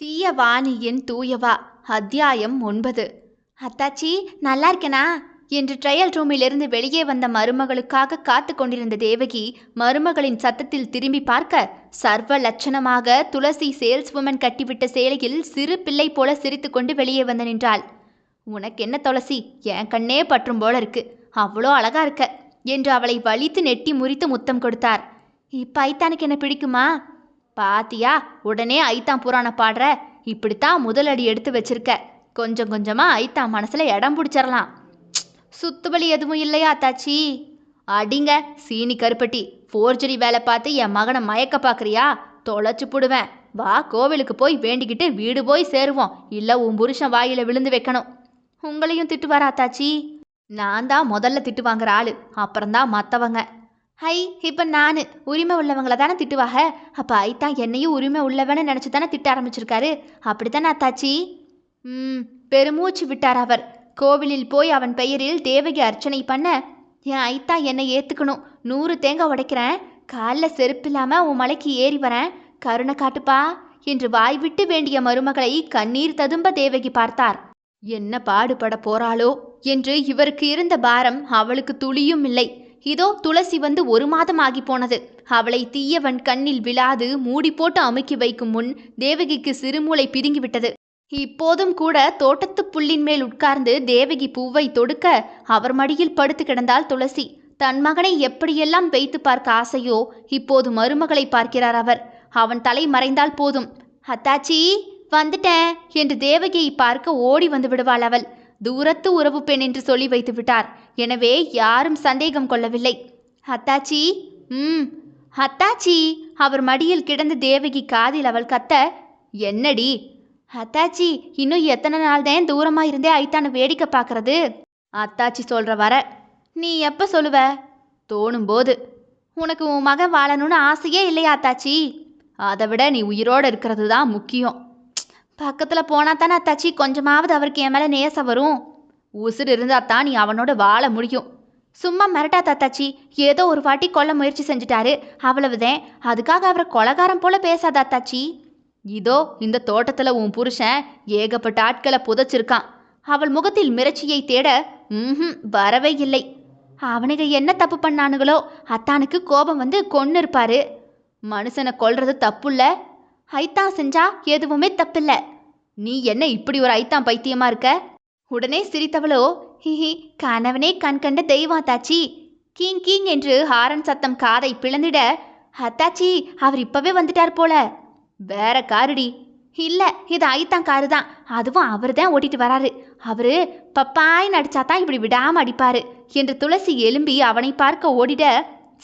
தீய வாணியின் தூயவா? அத்தியாயம் ஒன்பது. அத்தாச்சி நல்லா இருக்கேனா என்று ட்ரையல் ரூமிலிருந்து வெளியே வந்த மருமகளுக்காக காத்து கொண்டிருந்த தேவகி மருமகளின் சத்தத்தில் திரும்பி பார்க்க சர்வ லட்சணமாக துளசி சேல்ஸ் உமன் கட்டிவிட்ட சேலையில் சிறு பிள்ளை போல சிரித்துக்கொண்டு வெளியே வந்து நின்றாள். உனக்கு என்ன துளசி? என் கண்ணே பற்றும் போல இருக்கு. அவ்வளோ அழகா இருக்க. என்று அவளை வலித்து நெட்டி முறித்து முத்தம் கொடுத்தார். இப்பைத்தானுக்கு என்ன பிடிக்குமா? பாத்தியா உடனே ஐத்தாம் புராணம் பாடுற. இப்படித்தான் முதலடி எடுத்து வச்சிருக்க. கொஞ்சம் கொஞ்சமா ஐத்தாம் மனசுல இடம் பிடிச்சிடலாம் சுத்துவலி எதுவும் இல்லையா அத்தாச்சி அடிங்க சீனி கருப்பட்டி. ஃபோர்ஜரி வேலை பார்த்து என் மகனை மயக்க பார்க்குறியா? தொலைச்சு போடுவேன். வா கோவிலுக்கு போய் வேண்டிக்கிட்டு வீடு போய் சேருவோம். இல்லை உன் புருஷன் வாயில விழுந்து வைக்கணும். உங்களையும் திட்டுவாரா அத்தாச்சி நான் தான் முதல்ல திட்டு வாங்குற ஆளு. அப்புறம்தான் மற்றவங்க ஹை இப்போ நான். உரிமை உள்ளவங்கள தானே திட்டுவாக? அப்போ ஐத்தான் என்னையும் உரிமை உள்ளவன்னு நினச்சி தானே திட்ட ஆரம்பிச்சிருக்காரு. அப்படித்தானே அத்தாச்சி ம் பெருமூச்சு விட்டார் அவர். கோவிலில் போய் அவன் பெயரில் தேவகி அர்ச்சனை பண்ண என் ஐத்தா என்னை ஏற்றுக்கணும் நூறு தேங்காய் உடைக்கிறேன். காலில் செருப்பில்லாமல் உன் மலைக்கு ஏறி வரேன். கருணை காட்டுப்பா. என்று வாய் விட்டு வேண்டிய மருமகளை கண்ணீர் ததும்ப தேவகி பார்த்தார். என்ன பாடுபட போறாளோ? என்று இவருக்கு இருந்த பாரம் அவளுக்கு துளியும் இல்லை. இதோ துளசி வந்து ஒரு மாதம் ஆகி போனது. அவளை தீயவன் கண்ணில் விழாது மூடி போட்டு அமுக்கி வைக்கும் முன் தேவகிக்கு சிறுமூளை பிதுங்கிவிட்டது இப்போதும் கூட தோட்டத்து புல்லின் மேல் உட்கார்ந்து தேவகி பூவை தொடுக்க அவர் மடியில் படுத்து கிடந்தாள் துளசி. தன் மகனை எப்படியெல்லாம் வைத்து பார்க்க ஆசையோ இப்போது மருமகளை பார்க்கிறார் அவர். அவன் தலை மறைந்தால் போதும். அத்தாச்சி வந்துட்டேன் என்று தேவகியை பார்க்க ஓடி வந்து விடுவாள் அவள். தூரத்து உறவு பெண் என்று சொல்லி வைத்து விட்டார். எனவே யாரும் சந்தேகம் கொள்ளவில்லை. அத்தாச்சி ம் அத்தாச்சி அவர் மடியில் கிடந்த தேவகி காதில் அவள் கத்த என்னடி? அத்தாச்சி இன்னும் எத்தனை நாள் தான் தூரமா இருந்தே ஐத்தான வேடிக்கை பார்க்கறது? அத்தாச்சி சொல்ற வர நீ எப்ப சொல்லுவ? தோணும் போது உனக்கு உன் மகன் வாழணும்னு ஆசையே இல்லையா அத்தாச்சி? அதை விட நீ உயிரோடு இருக்கிறது தான் முக்கியம். பக்கத்தில் போனா தானே அத்தாச்சி கொஞ்சமாவது அவருக்கு என் மேலே நேசம் வரும். உசுறு இருந்தா தான் நீ அவனோட வாழ முடியும். சும்மா மிரட்டா தாத்தாச்சி ஏதோ ஒரு வாட்டி கொல்ல முயற்சி செஞ்சுட்டாரு. அவ்வளவுதான் அதுக்காக அவரை கொலகாரம் போல பேசா தாத்தாச்சி. இதோ இந்த தோட்டத்துல உன் புருஷன் ஏகப்பட்ட ஆட்களை புதைச்சிருக்கான். அவள் முகத்தில் மிரட்சியை தேட ம் வரவே இல்லை. அவனுங்க என்ன தப்பு பண்ணானுங்களோ அத்தானுக்கு கோபம் வந்து கொன்னு இருப்பாரு மனுஷனை கொல்றது தப்புல்ல. ஐத்தான் செஞ்சா எதுவுமே தப்பில்ல. நீ என்ன இப்படி ஒரு ஐத்தான் பைத்தியமா இருக்க? உடனே சிரித்தவளோ ஹிஹி கணவனே கண் கண்ட தெய்வம் அத்தாச்சி. கீங் கீங் என்று ஹாரன் சத்தம் காதை பிளந்திட அத்தாச்சி அவர் இப்பவே வந்துட்டார் போல. வேற காருடி. இல்ல இது ஐத்தான் காரு தான். அதுவும் அவர் தான் ஓட்டிட்டு வராரு. அவரு பப்பாய் நடிச்சா தான் இப்படி விடாம அடிப்பாரு. என்று துளசி எலும்பி அவனை பார்க்க ஓடிட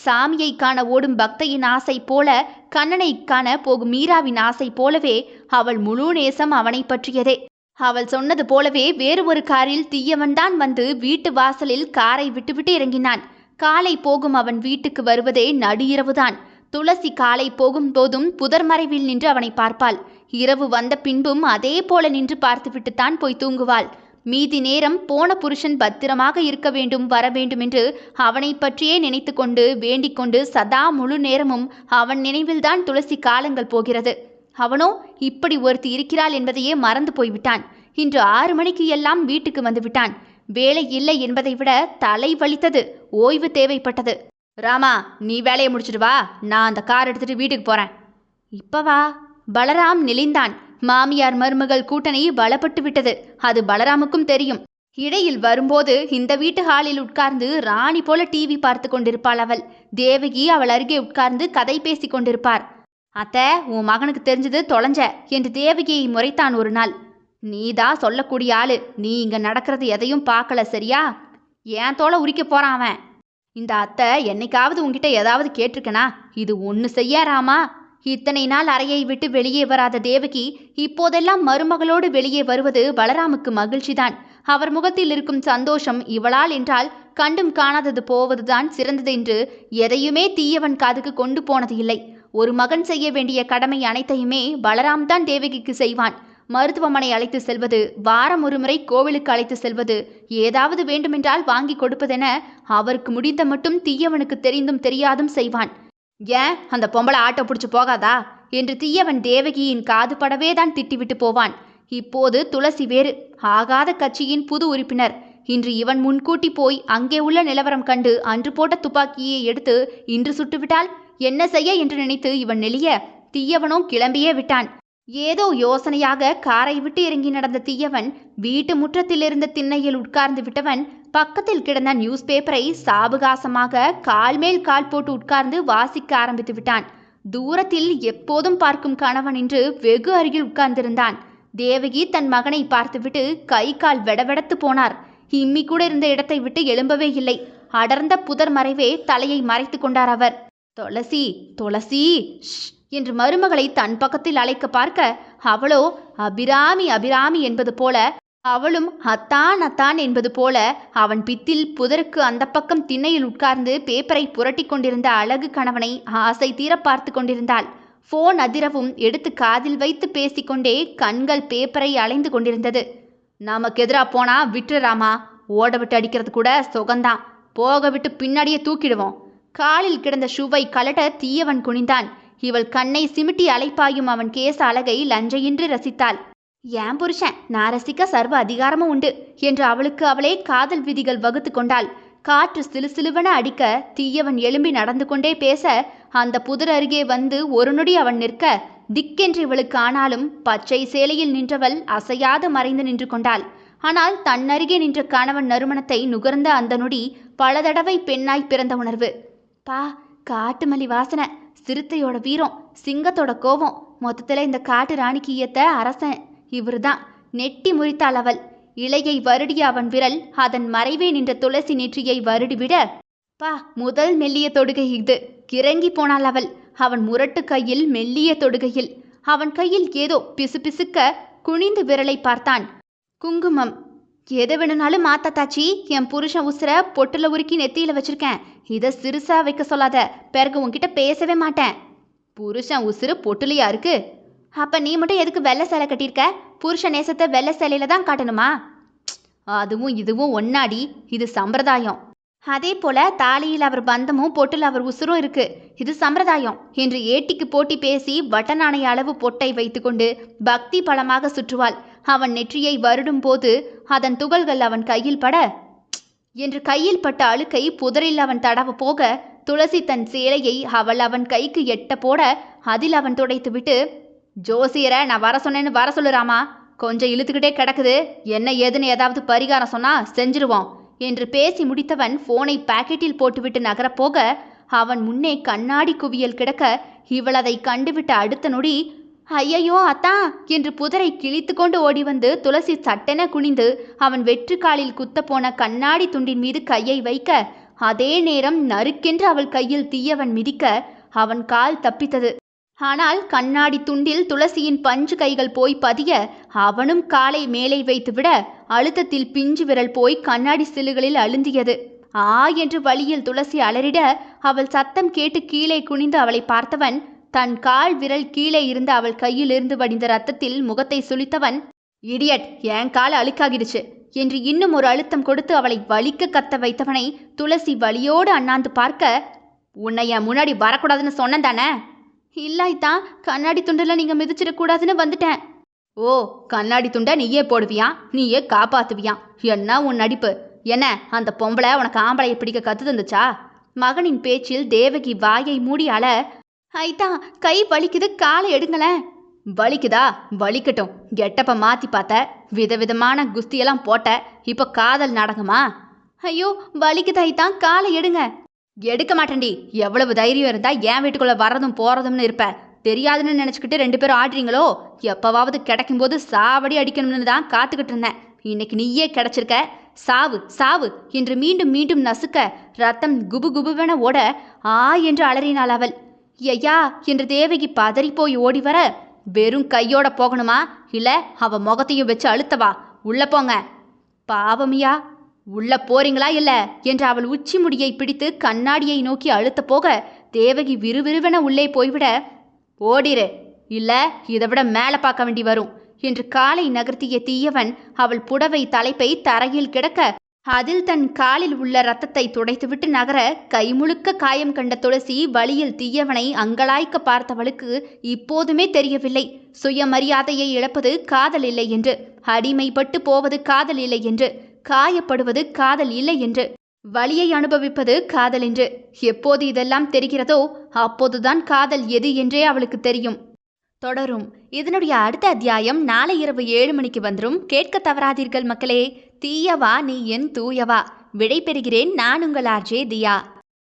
சாமியை காண ஓடும் பக்தையின் ஆசை போல கண்ணனை காண போகும் மீராவின் ஆசை போலவே அவள் முழு நேசம் அவனை பற்றியதே. அவள் சொன்னது போலவே வேறு ஒரு காரில் தீயவன்தான் வந்து வீட்டு வாசலில் காரை விட்டுவிட்டு இறங்கினான். காலை போகும் அவன் வீட்டுக்கு வருவதே நடு இரவுதான் துளசி காலை போகும் போதும் புதர் மறைவில் நின்று அவனை பார்ப்பாள். இரவு வந்த பின்பும் அதே போல நின்று பார்த்துவிட்டுத்தான் போய் தூங்குவாள். மீதி நேரம் போன புருஷன் பத்திரமாக இருக்க வேண்டும் வர வேண்டும் என்று அவனை பற்றியே நினைத்து கொண்டு வேண்டிக் கொண்டு சதா முழு நேரமும் அவன் நினைவில்தான் துளசி காலங்கள் போகிறது. அவனோ இப்படி ஒருத்தி இருக்கிறாள் என்பதையே மறந்து போய்விட்டான். இன்று ஆறு மணிக்கு எல்லாம் வீட்டுக்கு வந்து விட்டான். வேலை இல்லை என்பதை விட தலை வலித்தது ஓய்வு தேவைப்பட்டது. ராமா நீ வேலையை முடிச்சிட்டு வா. நான் அந்த கார் எடுத்துட்டு வீட்டுக்கு போறேன். இப்ப வா. பலராம் நெளிந்தான். மாமியார் மருமகள் கூட்டணி பலப்பட்டு விட்டது. அது பலராமுக்கும் தெரியும். இடையில் வரும்போது இந்த வீட்டு ஹாலில் உட்கார்ந்து ராணி போல டிவி பார்த்து கொண்டிருப்பாள் அவள். தேவகி அவள் அருகே உட்கார்ந்து கதை பேசி கொண்டிருப்பார். அத்த உன் மகனுக்கு தெரிஞ்சது தொலைஞ்ச என்று தேவகியை முறைத்தான் ஒரு நாள். நீதான் சொல்லக்கூடிய ஆளு நீ இங்க நடக்கிறது எதையும் பார்க்கல சரியா? ஏன் தோலை உரிக்க போறான் அவன்? இந்த அத்தை என்னைக்காவது உங்ககிட்ட ஏதாவது கேட்டிருக்கனா? இது ஒன்று செய்யாராமா இத்தனை நாள் அறையை விட்டு வெளியே வராத தேவகி இப்போதெல்லாம் மருமகளோடு வெளியே வருவது பலராமுக்கு மகிழ்ச்சிதான். அவர் முகத்தில் இருக்கும் சந்தோஷம் இவளால் என்றால் கண்டும் காணாதது போவதுதான் சிறந்தது என்று எதையுமே தீயவன் காதுக்கு கொண்டு போனது இல்லை. ஒரு மகன் செய்ய வேண்டிய கடமை அனைத்தையுமே பலராம் தான் தேவகிக்கு செய்வான். மருத்துவமனை அழைத்து செல்வது வாரம் ஒருமுறை கோவிலுக்கு அழைத்து செல்வது ஏதாவது வேண்டுமென்றால் வாங்கி கொடுப்பதென அவருக்கு முடிந்த மட்டும் தீயவனுக்கு தெரிந்தும் தெரியாதும் செய்வான். ஏன்? அந்த பொம்பளை ஆட்டோ பிடிச்சு போகாதா? என்று தீயவன் தேவகியின் காது படவே தான் திட்டிவிட்டு போவான். இப்போது துளசி வேறு ஆகாத கட்சியின் புது உறுப்பினர். இன்று இவன் முன்கூட்டி போய் அங்கே உள்ள நிலவரம் கண்டு அன்று போட்ட துப்பாக்கியை எடுத்து இன்று சுட்டுவிட்டால் என்ன செய்ய என்று நினைத்து இவன் நெளிய தீயவனோ கிளம்பியே விட்டான். ஏதோ யோசனையாக காரை விட்டு இறங்கி நடந்த தீயவன் வீட்டு முற்றத்தில் இருந்த திண்ணையில் உட்கார்ந்து விட்டவன் பக்கத்தில் கிடந்த நியூஸ் பேப்பரை சாபகாசமாக கால் மேல் கால் போட்டு உட்கார்ந்து வாசிக்க ஆரம்பித்து விட்டான். தூரத்தில் எப்போதும் பார்க்கும் கணவன் என்று வெகு அருகில் உட்கார்ந்திருந்தான். தேவகி தன் மகனை பார்த்துவிட்டு கை கால் வெடவெடத்து போனார். இம்மி கூட இருந்த இடத்தை விட்டு எழும்பவே இல்லை. அடர்ந்த புதர் மறைவே தலையை மறைத்து கொண்டார் அவர். துளசி துளசி ஷ் என்று மருமகளை தன் பக்கத்தில் அழைக்க பார்க்க அவளோ அபிராமி அபிராமி என்பது போல அவளும் அத்தான் அத்தான் என்பது போல அவன் பித்தில் புதருக்கு அந்த பக்கம் திண்ணையில் உட்கார்ந்து பேப்பரை புரட்டி கொண்டிருந்த அழகு கணவனை ஆசை தீர பார்த்து கொண்டிருந்தாள். போன் அதிரவும் எடுத்து காதில் வைத்து பேசிக்கொண்டே கண்கள் பேப்பரை அலைந்து கொண்டிருந்தது. நமக்கு எதிரா போனா விட்டுறாமா ஓட விட்டு அடிக்கிறது கூட சுகந்தான். போக விட்டு பின்னாடியே தூக்கிடுவோம். காலில் கிடந்த ஷூவை கலட்ட தீயவன் குனிந்தான். இவள் கண்ணை சிமிட்டி அலைப்பாயும் அவன் கேச அழகை லஞ்சையின்றி ரசித்தாள். ஏன் புருஷன் நான் ரசிக்க சர்வ அதிகாரமும் உண்டு என்று அவளுக்கு அவளே காதல் விதிகள் வகுத்து கொண்டாள். காற்று சிலுசிலுவென அடிக்க தீயவன் எழும்பி நடந்து கொண்டே பேச அந்த புதர் அருகே வந்து ஒரு நொடி அவன் நிற்க திக்கென்று இவளுக்கு ஆனாலும் பச்சை சேலையில் நின்றவள் அசையாது மறைந்து நின்று கொண்டாள். ஆனால் தன்னருகே நின்ற கணவன் நறுமணத்தை நுகர்ந்த அந்த நொடி பல தடவை பெண்ணாய் பிறந்த உணர்வு. பா காட்டுமல்லி வாசனை சிறுத்தையோட வீரம் சிங்கத்தோட கோபம். மொத்தத்தில் இந்த காட்டு ராணிக்கு ஈயத்த அரசன் இவர்தான். நெட்டி முறித்தாள் அவள். இலையை வருடிய அவன் விரல் அதன் மறைவே நின்ற துளசி நெற்றியை வருடிவிட பா முதல் மெல்லிய தொடுகை இது. கிறங்கி போனாள் அவள். அவன் முரட்டு கையில் மெல்லிய தொடுகையில். அவன் கையில் ஏதோ பிசுபிசுக்க குனிந்து விரலை பார்த்தான். குங்குமம். எது வேணும்னாலும் மாத்தாத்தாச்சி என் புருஷன் உசுர பொட்டுல உருக்கி நெத்தியில வச்சிருக்கேன். இதை சிறுசா வைக்க சொல்லாத. பிறகு உன்கிட்ட பேசவே மாட்டேன். புருஷன் உசுறு பொட்டுலியா இருக்கு. அப்ப நீ மட்டும் எதுக்கு வெள்ளை சேலை கட்டியிருக்க? புருஷ நேசத்தை வெள்ளை சேலையில தான் காட்டணுமா? அதுவும் இதுவும் ஒன்னாடி. இது சம்பிரதாயம். அதே போல தாலியில் அவர் பந்தமும் பொட்டில் அவர் உசுரும் இருக்கு. இது சம்பிரதாயம். என்று ஏட்டிக்கு போட்டி பேசி வட்டநாணய அளவு பொட்டை வைத்துக்கொண்டு பக்தி பலமாக சுற்றுவாள். அவன் நெற்றியை வருடும் போது அதன் துகள்கள் அவன் கையில் பட என்று கையில் பட்ட அழுக்கை புதரில் அவன் தடவ போக துளசி தன் சேலையை அவள் அவன் கைக்கு எட்ட போட அதில் அவன் துடைத்துவிட்டு ஜோசியரை நான் வர சொன்னேன்னு வர சொல்லுறாமா கொஞ்சம் இழுத்துக்கிட்டே கிடக்குது. என்ன ஏதுன்னு ஏதாவது பரிகாரம் சொன்னா செஞ்சிருவோம். என்று பேசி முடித்தவன் போனை பாக்கெட்டில் போட்டுவிட்டு நகரப்போக அவன் முன்னே கண்ணாடி குவியல் கிடக்க இவள் அதை கண்டுவிட்ட அடுத்த நொடி ஐயையோ அத்தா! என்று புதரை கிழித்து கொண்டு ஓடி வந்து துளசி சட்டென குனிந்து அவன் வெற்றுக்காலில் காலில் குத்தப் போன கண்ணாடி துண்டின் மீது கையை வைக்க அதே நேரம் நறுக்கென்று அவள் கையில் தீயவன் மிதிக்க அவன் கால் தப்பித்தது. ஆனால் கண்ணாடி துண்டில் துளசியின் பஞ்சு கைகள் போய் பதிய அவனும் காலை மேலே வைத்துவிட அழுத்தத்தில் பிஞ்சு விரல் போய் கண்ணாடி சில்லுகளில் அழுந்தியது. ஆ! என்று வழியில் துளசி அலறிட அவள் சத்தம் கேட்டு கீழே குனிந்து அவளை பார்த்தவன் தன் கால் விரல் கீழே இருந்து அவள் கையிலிருந்து வடிந்த ரத்தத்தில் முகத்தை சுளித்தவன் இடியட் என் கால் அழுக்காகிடுச்சு என்று இன்னும் ஒரு அழுத்தம் கொடுத்து அவளை வலிக்க கத்த வைத்தவனை துளசி வலியோடு அண்ணாந்து பார்க்க உன்னை என் முன்னாடி வரக்கூடாதுன்னு சொன்னேன் தானே? இல்லாய்தான் கண்ணாடி துண்டில் நீங்கள் மிதிச்சிடக்கூடாதுன்னு வந்துட்டேன். ஓ கண்ணாடி துண்டை நீயே போடுவியா? நீயே காப்பாத்துவியா? என்ன உன் நடிப்பு? என்ன அந்த பொம்பளை உனக்கு ஆம்பளையை பிடிக்க கத்து தந்துச்சா? மகனின் பேச்சில் தேவகி வாயை மூடி அழ ஐதா கை வலிக்குது காலை எடுங்களேன். வலிக்குதா? வலிக்கட்டும். கெட்டப்ப மாத்தி பார்த்த. விதவிதமான குஸ்தியெல்லாம் போட்ட. இப்போ காதல் நாடகமா? ஐயோ வலிக்குது ஐதா காலை எடுங்க. எடுக்க மாட்டேன்டி. எவ்வளவு தைரியம் இருந்தா என் வீட்டுக்குள்ள வர்றதும் போறதும்னு இருப்ப. தெரியாதுன்னு நினச்சிக்கிட்டு ரெண்டு பேரும் ஆடுறீங்களோ? எப்பவாவது கிடைக்கும்போது சாவடி அடிக்கணும்னு தான் காத்துக்கிட்டு இருந்தேன். இன்னைக்கு நீயே கிடைச்சிருக்க. சாவு சாவு. என்று மீண்டும் மீண்டும் நசுக்க ரத்தம் குபு குபுவென ஓட ஆ என்று அலறினாள் அவள். ஐயா என்று தேவகி பதறி போய் ஓடி வர. வெறும் கையோட போகணுமா? இல்ல அவ முகத்தையும் வச்சு அழுத்தவா உள்ள போங்க. பாவமியா உள்ள போறீங்களா இல்ல? என்று அவள் உச்சி முடியை பிடித்து கண்ணாடியை நோக்கி அழுத்த போக தேவகி விறுவிறுவென உள்ளே போய்விட ஓடிரு. இல்ல இதை விட மேலே பார்க்க வேண்டி வரும். என்று காலை நகர்த்திய தீயவன் அவள் புடவை தலைப்பை தரையில் கிடக்க அதில் தன் காலில் உள்ள ரத்தத்தை துடைத்துவிட்டு நகர கை முழுக்க காயம் கண்ட துளசி வழியில் தீயவனை அங்கலாய்க்க பார்த்தவளுக்கு இப்போதுமே தெரியவில்லை. சுயமரியாதையை இழப்பது காதல் இல்லை என்று அடிமைப்பட்டு போவது காதல் இல்லை என்று காயப்படுவது காதல் இல்லை என்று வழியை அனுபவிப்பது காதல் என்று. எப்போது இதெல்லாம் தெரிகிறதோ அப்போதுதான் காதல் எது என்றே அவளுக்கு தெரியும். தொடரும். இதனுடைய அடுத்த அத்தியாயம் நாளை இரவு ஏழு மணிக்கு வந்துரும். கேட்க தவறாதீர்கள் மக்களே. தீயவா நீ என் தூயவா. விடை பெறுகிறேன் நான் உங்கள் ஆர்ஜே தியா.